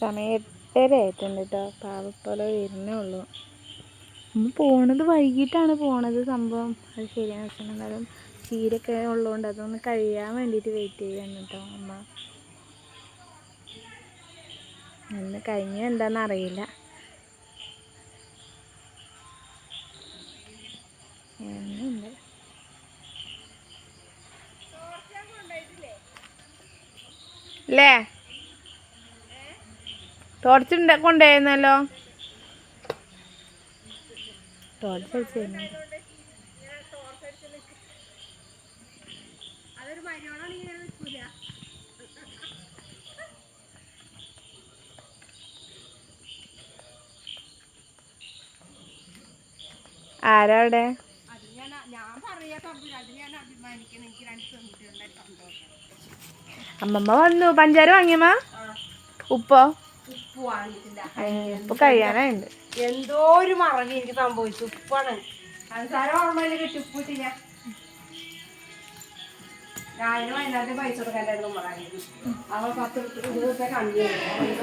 സമയം എട്ടര ആയിട്ടുണ്ട് കേട്ടോ പാവപ്പോലെ വരുന്നേ ഉള്ളൂ. നമ്മൾ പോണത് വൈകിട്ടാണ് പോണത് സംഭവം. അത് ശരിയാണെന്ന് വെച്ചാൽ എന്നാലും ചീരൊക്കെ ഉള്ളതുകൊണ്ട് അതൊന്ന് കഴിയാൻ വേണ്ടിയിട്ട് വെയിറ്റ് ചെയ്യാന്ന് കേട്ടോ അമ്മ. അന്ന് കഴിഞ്ഞ എന്താണെന്ന് അറിയില്ല. എന്നുണ്ട്. ടോർച്ച് കൊണ്ടുപോയിരുന്നല്ലോ. ടോർച്ച് വെച്ച് തരുന്നുണ്ട് ആരാ അവിടെ അമ്മമ്മ വന്നു. പഞ്ചാര വാങ്ങിയമ്മ? ഉപ്പോ? ഉപ്പ് കഴിയാനുണ്ട് എന്തോ ഒരു മറവി എനിക്ക് സംഭവിച്ചു. ഉപ്പാണ്. പഞ്ചസാര ഓർമ്മയിൽ കിട്ടി ഉപ്പിട്ടില്ല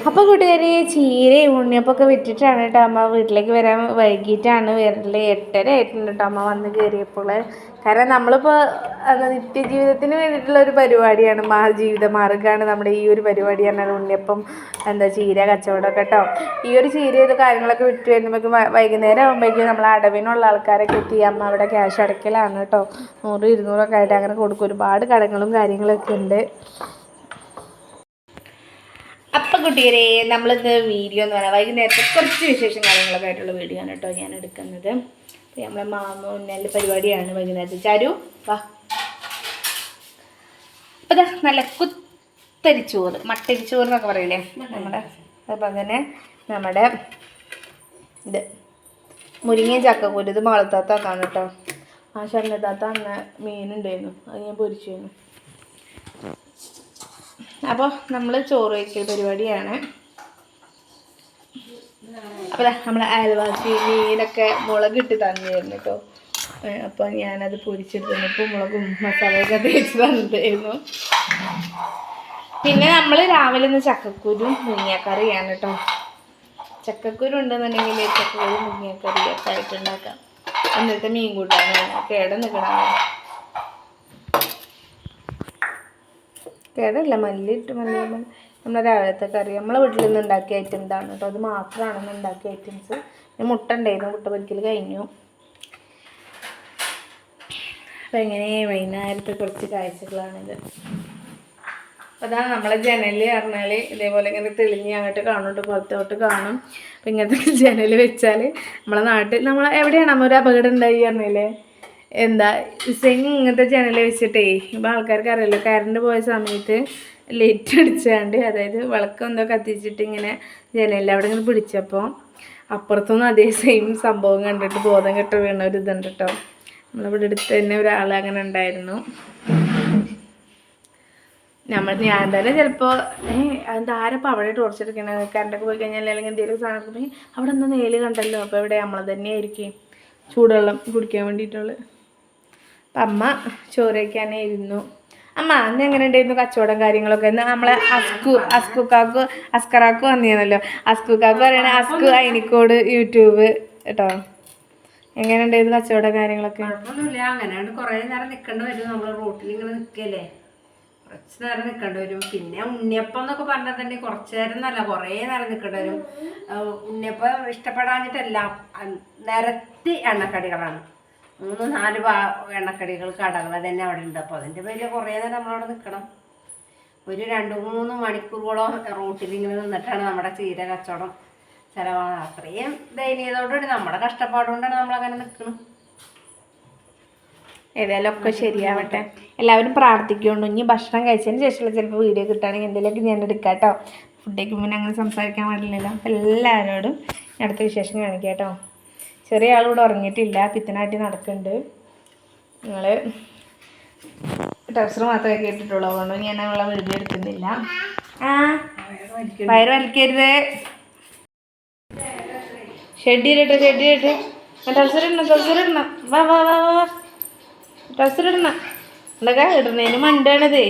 അപ്പോൾ കൂട്ടുകാരി ചീരയും ഉണ്ണിയപ്പൊക്കെ വിറ്റിട്ടാണ് കേട്ടോ അമ്മ വീട്ടിലേക്ക് വരാൻ വൈകിട്ടാണ്. വരൽ എട്ടര ആയിട്ടുണ്ട് കേട്ടോ അമ്മ വന്ന് കയറിയപ്പോൾ കാരണം നമ്മളിപ്പോൾ നിത്യജീവിതത്തിന് വേണ്ടിയിട്ടുള്ള ഒരു പരിപാടിയാണ് മാ ജീവിത മാർഗമാണ് നമ്മുടെ ഈ ഒരു പരിപാടി പറഞ്ഞാൽ ഉണ്ണിയപ്പം എന്താ ചീര കച്ചവടമൊക്കെ കേട്ടോ ഈ ഒരു ചീര ഇത് കാര്യങ്ങളൊക്കെ വിട്ട് വരുമ്പോഴേക്കും വൈകുന്നേരം ആകുമ്പോഴേക്കും നമ്മൾ അടവിനുള്ള ആൾക്കാരൊക്കെ എത്തി അമ്മ അവിടെ ക്യാഷ് അടയ്ക്കലാണ് കേട്ടോ നൂറ് ഇരുന്നൂറൊക്കെ ആയിട്ട് അങ്ങനെ കൊടുക്കും. ഒരുപാട് കടങ്ങളും കാര്യങ്ങളൊക്കെ ഉണ്ട്. അപ്പം കുട്ടികളെ നമ്മളിന്ന് വീഡിയോ എന്ന് പറഞ്ഞാൽ വൈകുന്നേരത്തെ കുറച്ച് വിശേഷം കാര്യങ്ങളൊക്കെ ആയിട്ടുള്ള വീഡിയോ ആണ് കേട്ടോ ഞാൻ എടുക്കുന്നത്. നമ്മളെ മാമ ഉന്നൽ പരിപാടിയാണ് വൈകുന്നേരത്തെ. ചാരു വാ. അപ്പം ഇതാ നല്ല കുത്തരിച്ചോറ് മട്ടരിച്ചോറ് എന്നൊക്കെ പറയില്ലേ? നമ്മുടെ അതുപോലെ തന്നെ നമ്മുടെ ഇത് മുരിങ്ങയും ചക്കക്കൂര് ഇത് മാളത്താത്താണ് കേട്ടോ. ആ ശരണത്താത്ത അന്ന് മീനുണ്ടായിരുന്നു. അത് ഞാൻ പൊരിച്ചിരുന്നു. അപ്പോൾ നമ്മൾ ചോറ് വയ്ക്കൽ പരിപാടിയാണ്. അപ്പോൾ നമ്മളെ അയൽവാസി മീനൊക്കെ മുളക് ഇട്ട് തന്നിരുന്നു കേട്ടോ അപ്പോൾ ഞാനത് പൊരിച്ചെടുത്തു ഇപ്പോൾ മുളകും മസാലയൊക്കെ തേച്ച് തന്നിട്ടായിരുന്നു പിന്നെ നമ്മൾ രാവിലെ ഒന്ന് ചക്കക്കുരും ചെയ്യാൻ കേട്ടോ ചക്കക്കുരു ഉണ്ടെന്നുണ്ടെങ്കിൽ ചക്കക്കുരു ഒക്കെ ആയിട്ട് ഉണ്ടാക്കാം. എന്നിട്ട് മീൻ കൂട്ടാനാണ് കേട നിൽക്കണം കേടല്ല മല്ലിട്ട് മല്ലി മല്ലി നമ്മുടെ രാവിലത്തെ കറി. നമ്മളെ വീട്ടിൽ നിന്ന് ഉണ്ടാക്കിയ ഐറ്റം ഇതാണ് കേട്ടോ. അത് മാത്രമാണ് ഉണ്ടാക്കിയ ഐറ്റംസ് മുട്ട ഉണ്ടായിരുന്നു. മുട്ട പൊരിക്കൽ കഴിഞ്ഞു. അപ്പം എങ്ങനെ? വൈകുന്നേരത്തെ കുറച്ച് കാഴ്ചകളാണിത് അതാണ് നമ്മളെ ജനലിൽ പറഞ്ഞാൽ ഇതേപോലെ ഇങ്ങനെ തെളിഞ്ഞ് അങ്ങോട്ട് കാണുന്നുണ്ട്. പുറത്തോട്ട് കാണും. അപ്പം ഇങ്ങനത്തെ ജനൽ വെച്ചാൽ നമ്മളെ നാട്ടിൽ നമ്മൾ എവിടെയാണ്? നമ്മൾ ഒരു അപകടം ഉണ്ടായി പറഞ്ഞില്ലേ? എന്താ സെങ് ഇങ്ങനത്തെ ജനൽ വെച്ചിട്ടേ ഇപ്പം ആൾക്കാർക്ക് അറിയില്ല കറണ്ട് പോയ സമയത്ത് ലൈറ്റ് അടിച്ചാണ്ട് അതായത് വിളക്കം എന്തോ കത്തിച്ചിട്ട് ഇങ്ങനെ ജനലിൽ അവിടെ ഇങ്ങനെ പിടിച്ചപ്പോൾ അപ്പുറത്തുനിന്ന് അതേ സെയിം സംഭവം കണ്ടിട്ട് ബോധം കെട്ട് വീണ ഒരു ഇതുണ്ട് കേട്ടോ നമ്മളിവിടെ അടുത്ത് തന്നെ ഒരാൾ അങ്ങനെ ഉണ്ടായിരുന്നു. നമ്മൾ ഞാൻ തന്നെ ചിലപ്പോൾ എന്താ ആരപ്പോൾ അവിടെ ടോർച്ച് എടുക്കണത് കറണ്ടൊക്കെ പോയി കഴിഞ്ഞാൽ അല്ലെങ്കിൽ എന്തെങ്കിലും സാധനം അവിടെ എന്താ നേൽ കണ്ടല്ലോ അപ്പോൾ ഇവിടെ നമ്മൾ തന്നെ ആയിരിക്കും ചൂടുവെള്ളം കുടിക്കാൻ വേണ്ടിയിട്ടുള്ള അപ്പം അമ്മ ചോറ് വയ്ക്കാനേ ഇരുന്നു അമ്മ അന്ന് എങ്ങനെ ഉണ്ടായിരുന്നു കച്ചവടം കാര്യങ്ങളൊക്കെ? എന്ന് നമ്മളെ അസ്കു അസ്കുക്കാക്ക് അസ്കറാക്ക് വന്നിരുന്നല്ലോ അസ്കുക്കാക്ക് പറയണ അസ്കു അയിനിക്കോട് യൂട്യൂബ് കേട്ടോ. എങ്ങനെ ഉണ്ടായിരുന്നു കച്ചവടം കാര്യങ്ങളൊക്കെ? അങ്ങനെയാണ് കുറേ നേരം നിൽക്കേണ്ടി വരും. നമ്മൾ റോട്ടിൽ ഇങ്ങനെ നിൽക്കല്ലേ കുറച്ച് നേരം നിൽക്കേണ്ടി വരും. പിന്നെ ഉണ്ണിയപ്പം എന്നൊക്കെ പറഞ്ഞാൽ തന്നെ കുറച്ച് നേരം എന്നല്ല കുറേ നേരം നിൽക്കേണ്ടി വരും. ഉണ്ണിയപ്പം ഇഷ്ടപ്പെടാഞ്ഞിട്ടല്ല നിരത്തി എണ്ണക്കടികളാണ്. മൂന്ന് നാല് പാ എണ്ണക്കടികൾ കടകൾ തന്നെ അവിടെ ഉണ്ട്. അപ്പോൾ അതിന്റെ പേരിൽ കുറേ നേരം നമ്മളവിടെ നിൽക്കണം ഒരു രണ്ട് മൂന്ന് മണിക്കൂറോളം റൂട്ടിൽ ഇങ്ങനെ നിന്നിട്ടാണ് നമ്മുടെ ചീര കച്ചവടം ചിലവാണ് അത്രയും ദയനീയതോടുകൂടി നമ്മുടെ കഷ്ടപ്പാടുകൊണ്ടാണ് നമ്മളങ്ങനെ നിൽക്കുന്നത് ഏതായാലും ഒക്കെ ശരിയാവട്ടെ. എല്ലാവരും പ്രാർത്ഥിക്കുന്നുണ്ട്. ഇനി ഭക്ഷണം കഴിച്ചതിന് ശേഷമുള്ള ചിലപ്പോൾ വീഡിയോ കിട്ടുകയാണെങ്കിൽ എന്തെങ്കിലുമൊക്കെ ഞാൻ എടുക്കാം കേട്ടോ ഫുഡേക്ക് മുന്നേ അങ്ങനെ സംസാരിക്കാൻ പാടില്ലല്ലോ. അപ്പം എല്ലാവരോടും അടുത്ത വിശേഷം കാണിക്കാം കേട്ടോ. ചെറിയ ആളിവിടെ ഉറങ്ങിയിട്ടില്ല പിത്തനാട്ടി നടക്കുന്നുണ്ട്. നിങ്ങൾ ടെക്സ്റ്റർ മാത്രമേ കേട്ടിട്ടുള്ളൂ അതുകൊണ്ട് ഞാൻ അവളെ വീഡിയോ എടുക്കുന്നില്ല. ആ വയറ് വലിക്കരുത്. ഷെഡ് ഷെഡിയിലിട്ട് ഷെഡ് ഇടണം വാ വാ വാ വാ ഇടണം. എന്തൊക്കെ ഇടുന്നതിന് മണ്ടാണിത്.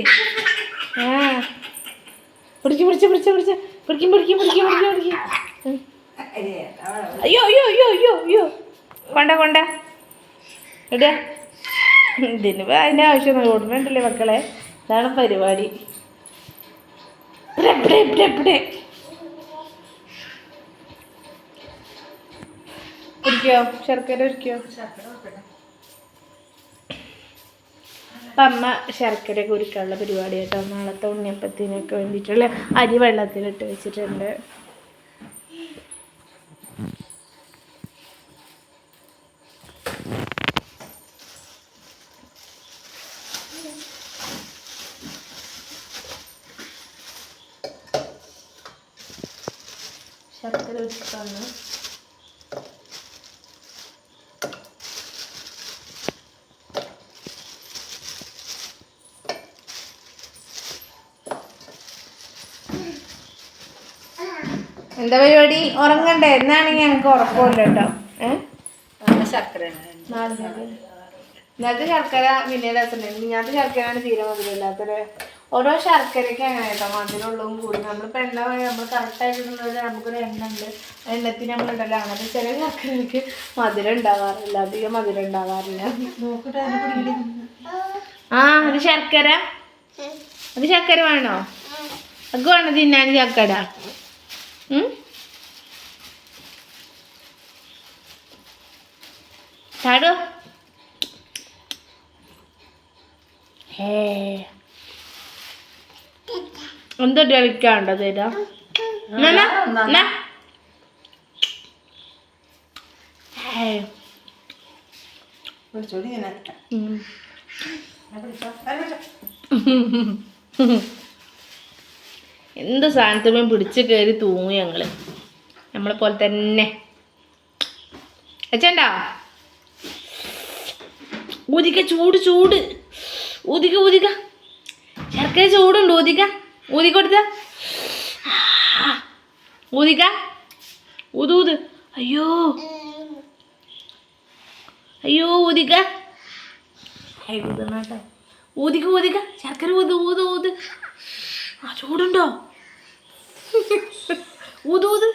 ആ. പിടിച്ച് പിടിച്ച് പിടിച്ച് പിടിച്ച് പിടിക്കും പിടിക്കും പിടിക്കും പിടിക്കും പിടിക്കും. അയ്യോ അയ്യോ അയ്യോ അയ്യോ അയ്യോ. കൊണ്ട കൊണ്ട. ഇടുക ഇതിന് അതിന്റെ ആവശ്യമൊന്നും ഓടുന്നുണ്ടല്ലേ മക്കളെ? ഇതാണ് പരിപാടി. ശർക്കര അമ്മ ശർക്കര കുരുക്കാനുള്ള പരിപാടി കേട്ടോ നാളത്തെ ഉണ്ണിയപ്പത്തിനൊക്കെ വേണ്ടിയിട്ടുള്ള അരി വെള്ളത്തിലിട്ട് വെച്ചിട്ടുണ്ട്. ശർക്കര വെച്ചിട്ടാണ്. എന്താ പരിപാടി? ഉറങ്ങണ്ടേ? എന്നാണെങ്കിൽ ഞങ്ങൾക്ക് ഉറക്കമില്ല കേട്ടോ. ഇന്നത്തെ ശർക്കര പിന്നെ രസമുണ്ട്. ഇങ്ങനത്തെ ശർക്കരയാണ് തീരെ മധുരമില്ലാത്തത്. ഓരോ ശർക്കരയ്ക്ക് അങ്ങനെ കേട്ടോ മധുരമുള്ളതും കൂടി. നമ്മളിപ്പോൾ എണ്ണ നമ്മൾ കറക്റ്റായിട്ടുള്ളത് നമുക്കൊരു എണ്ണ ഉണ്ട് എണ്ണത്തിന് നമ്മൾ ഇടലാണ് അപ്പോൾ ചില ശർക്കരയ്ക്ക് മധുരം ഉണ്ടാവാറില്ല അധികം മധുരം ഉണ്ടാവാറില്ല. ആ അത് ശർക്കര. അത് ശർക്കര വേണോ? അത് വേണോ തിന്നാൻ ശർക്കര? ചാടോ ഹേ. എന്തൊരു വിൽക്കാണ്ടോ തരാ? വിളിച്ചോടി ഇങ്ങനെ. എന്ത് സാധനത്തിനും പിടിച്ച് കയറി തൂങ്ങി ഞങ്ങൾ. നമ്മളെ പോലെ തന്നെ. അച്ഛണ്ടാ ഊതിക്ക ചൂട് ചൂട്. ഊതിക്ക ഊതിക്ക. ശർക്കര ചൂടുണ്ട് ഊതിക്ക. ഊതിക്കൊടുത്ത? ഊതിക്ക? ഊത് ഊത്. അയ്യോ. അയ്യോ ഊതിക്ക. ഊതിക്ക ഊതിക്ക. ശർക്കര ഊത് ഊത് ഊത്. ആ ചൂടുണ്ടോ? ഊത് ഊത്.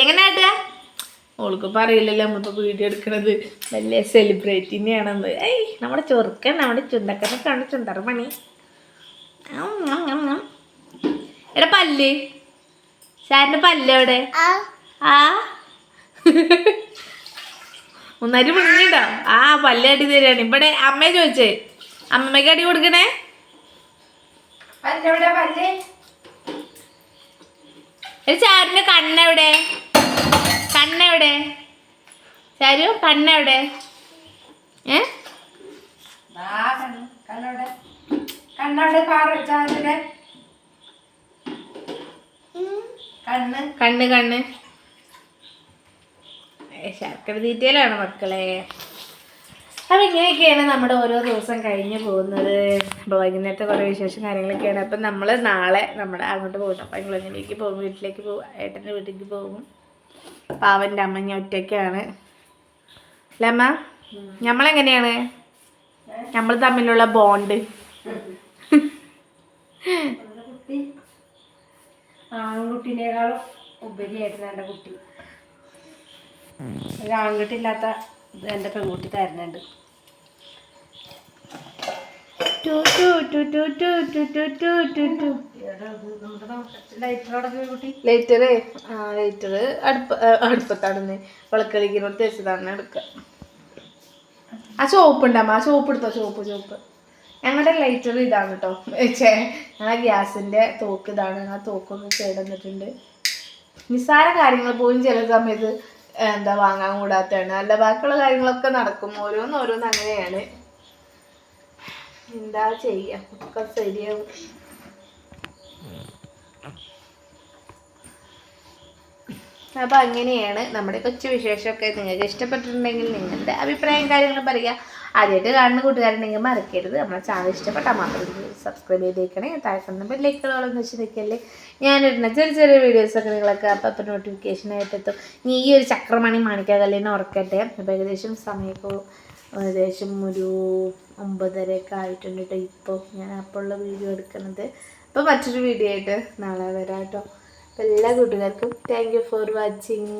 എങ്ങനെ ഓൾക്ക് പറയില്ലല്ലോ നമ്മളിപ്പോൾ വീഡിയോ എടുക്കണത്. വലിയ സെലിബ്രേറ്റ് ആണെന്ന് ഏയ് നമ്മുടെ ചെറുക്കൻ നമ്മുടെ ചുണ്ടക്കനൊക്കെയാണ് ചുണ്ടറ പണി. എടാ പല്ല്. സാറിന്റെ പല്ല് എവിടെ? ആ. ഒന്നാരും മുങ്ങിണ്ടോ ആ പല്ല് അടി തരാണ്. ഇവിടെ അമ്മയെ ചോദിച്ചേ. അമ്മയ്ക്ക് അടി കൊടുക്കണേ? പല്ലെവിടെ പല്ല്? ഒരു ചാരിന്റെ കണ്ണെവിടെ? കണ്ണെവിടെ? ചാരു കണ്ണെവിടെ? ഏ? കണ്ണ്. കണ്ണ് ശർക്കര തീറ്റയിലാണ് മക്കളെ. അപ്പം ഇങ്ങനെയൊക്കെയാണ് നമ്മുടെ ഓരോ ദിവസം കഴിഞ്ഞു പോകുന്നത്. അപ്പോൾ വൈകുന്നേരത്തെ കുറേ വിശേഷം കാര്യങ്ങളൊക്കെയാണ്. അപ്പം നമ്മൾ നാളെ നമ്മുടെ അങ്ങോട്ട് പോകും അപ്പം ഞങ്ങളിലേക്ക് പോകും. വീട്ടിലേക്ക് പോകും ഏട്ടന്റെ വീട്ടിലേക്ക് പോകും. പാവന്റെ അമ്മ ഞാൻ ഒറ്റയ്ക്കാണ്. അല്ലേ അമ്മ? നമ്മളെങ്ങനെയാണ് നമ്മൾ തമ്മിലുള്ള ബോണ്ട് ആൺകുട്ടീനേക്കാളും ഉപരിയായിരുന്നു എന്റെ കുട്ടി. ഒരു ആൺകുട്ടി ഇല്ലാത്ത എന്റെ പെൺകുട്ടി തരുന്നുണ്ട്. ലൈറ്ററേ? ആ ലൈറ്റർ അടുപ്പ അടുപ്പത്താണെന്ന്. വിളക്കളിക്കുന്നോട് വെച്ചതാണ് എടുക്കുക. ആ സോപ്പ് ഉണ്ടാകുമ്പോൾ ആ സോപ്പ് എടുത്തോ? സോപ്പ് സോപ്പ് ഞങ്ങളുടെ ലൈറ്റർ ഇതാണ് കേട്ടോ ചേ ഞങ്ങളുടെ ഗ്യാസിന്റെ തോക്ക് ഇതാണ്. ആ തോക്കൊന്ന് ചേടന്നിട്ടുണ്ട് നിസ്സാര കാര്യങ്ങൾ പോലും ചില സമയത്ത് എന്താ വാങ്ങാൻ കൂടാത്തതാണ്. അല്ല ബാക്കിയുള്ള കാര്യങ്ങളൊക്കെ നടക്കും. ഓരോന്ന് ഓരോന്ന് അങ്ങനെയാണ്. എന്താ ചെയ്യാ? ഒക്കെ ശരിയാവും. അപ്പോൾ അങ്ങനെയാണ് നമ്മുടെ കൊച്ചു വിശേഷമൊക്കെ. നിങ്ങൾക്ക് ഇഷ്ടപ്പെട്ടിട്ടുണ്ടെങ്കിൽ നിങ്ങളുടെ അഭിപ്രായം കാര്യങ്ങളും പറയുക. ആദ്യമായിട്ട് കാണുന്ന കൂട്ടുകാരുണ്ടെങ്കിൽ മറക്കരുത്. നമ്മളെ ചാനൽ ഇഷ്ടപ്പെട്ടാൽ മാത്രം സബ്സ്ക്രൈബ് ചെയ്തേക്കണേ. താഴെ കാണുന്ന ബെല്ലൈക്കളോളം വെച്ച് നിൽക്കല്ലേ ഞാനിടുന്ന ചെറിയ ചെറിയ വീഡിയോസൊക്കെ നിങ്ങളൊക്കെ അപ്പം അപ്പം നോട്ടിഫിക്കേഷൻ ആയിട്ട് എത്തും. ഈ ഒരു ചക്രമണി മാണിക്കാകല്ലേനെ ഉറക്കട്ടെ അപ്പോൾ ഏകദേശം സമയമൊക്കെ ഏകദേശം ഒരു ഒമ്പതരയൊക്കെ ആയിട്ടുണ്ട് കേട്ടോ ഇപ്പോൾ ഞാൻ അപ്പോൾ ഉള്ള വീഡിയോ എടുക്കുന്നത്. അപ്പോൾ മറ്റൊരു വീഡിയോ ആയിട്ട് നാളെ വരാം കേട്ടോ അപ്പോൾ എല്ലാ കൂട്ടുകാർക്കും താങ്ക് യു ഫോർ വാച്ചിങ്